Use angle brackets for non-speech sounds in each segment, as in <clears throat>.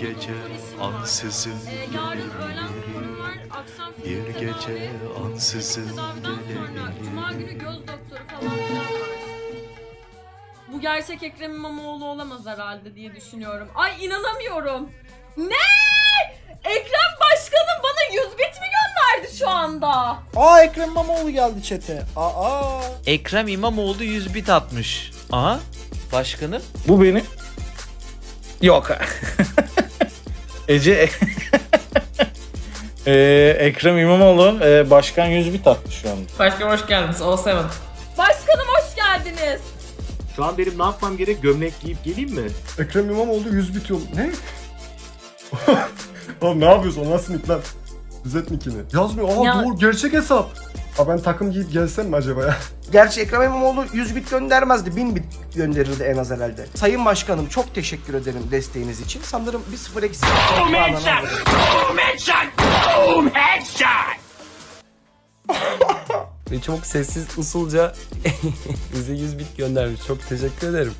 gece ansızın Ee, akşam fizik Bir gece ansızın Tedaviden sonra cuma günü gelebilir göz doktoru falan filan var. Bu gerçek Ekrem İmamoğlu olamaz herhalde diye düşünüyorum. Ay inanamıyorum. Ne? Ekrem Başkanım bana 100 bit mi gönderdi şu anda? Aa Ekrem İmamoğlu geldi çete. Aa. Ekrem İmamoğlu 100 bit atmış. Aha. Başkanım. Bu benim. Yok. <laughs> Ece Ee, <laughs> Ekrem İmamoğlu e, başkan 100 bit attı şu anda. Başkanım hoş geldiniz. All Seven. Başkanım hoş geldiniz. Şu an benim ne yapmam gerek? Gömlek giyip geleyim mi? Ekrem İmamoğlu 100 bit yol. Ne? <laughs> Oğlum ne yapıyorsun? O nasıl nick lan? Düzelt nickini. Yazmıyor. Aa Ya- doğru gerçek hesap. Aa ben takım giyip gelsem mi acaba ya? Gerçi Ekrem İmamoğlu 100 bit göndermezdi. 1000 bit gönderirdi en az herhalde. Sayın Başkanım çok teşekkür ederim desteğiniz için. Sanırım bir sıfır eksik. Ve çok sessiz usulca <laughs> bize 100 bit göndermiş. Çok teşekkür ederim.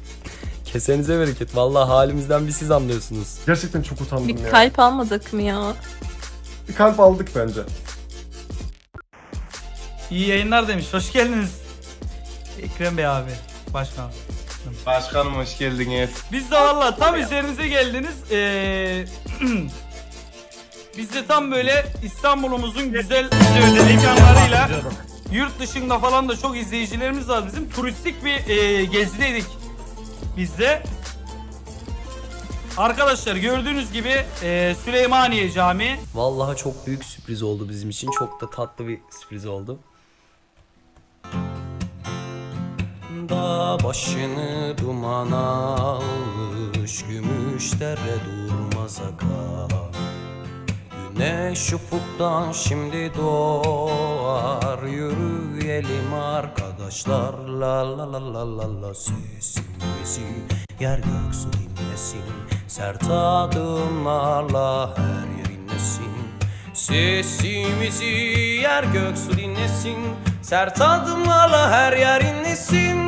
Kesenize bereket. Vallahi halimizden bir siz anlıyorsunuz. Gerçekten çok utandım Bir ya. kalp almadık mı ya? Bir kalp aldık bence. İyi yayınlar demiş. Hoş geldiniz. Ekrem Bey abi. Başkan. Başkanım hoş geldiniz. Biz de valla tam üzerinize geldiniz. Ee, <clears throat> biz de tam böyle İstanbul'umuzun güzel imkanlarıyla yurt dışında falan da çok izleyicilerimiz var bizim. Turistik bir e, gezideydik biz de. Arkadaşlar gördüğünüz gibi e, Süleymaniye Camii Vallahi çok büyük sürpriz oldu bizim için. Çok da tatlı bir sürpriz oldu. Dağ başını duman almış Gümüş dere durmaz akar Güneş ufuktan şimdi doğar Yürüyelim arkadaşlar. La la la la la la Sesimizi yer gök su dinlesin Sert adımlarla her yer inlesin Sesimizi yer gök su dinlesin Sert adımlarla her yer inlesin inlesin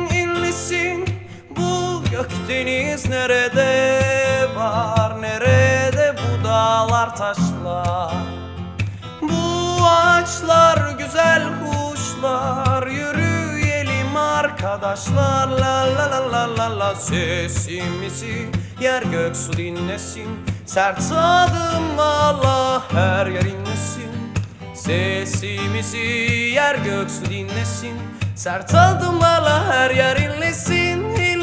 Bu gökdeniz nerede? Var Nerede bu dağlar taşlar? Bu ağaçlar güzel kuşlar Yürüyelim arkadaşlar. La la la la la la Sesimizi yer gök su dinlesin. Sert adımlarla her yer inlesin. Sesimizi yer gök su dinlesin. Sert adımlarla her yer inlesin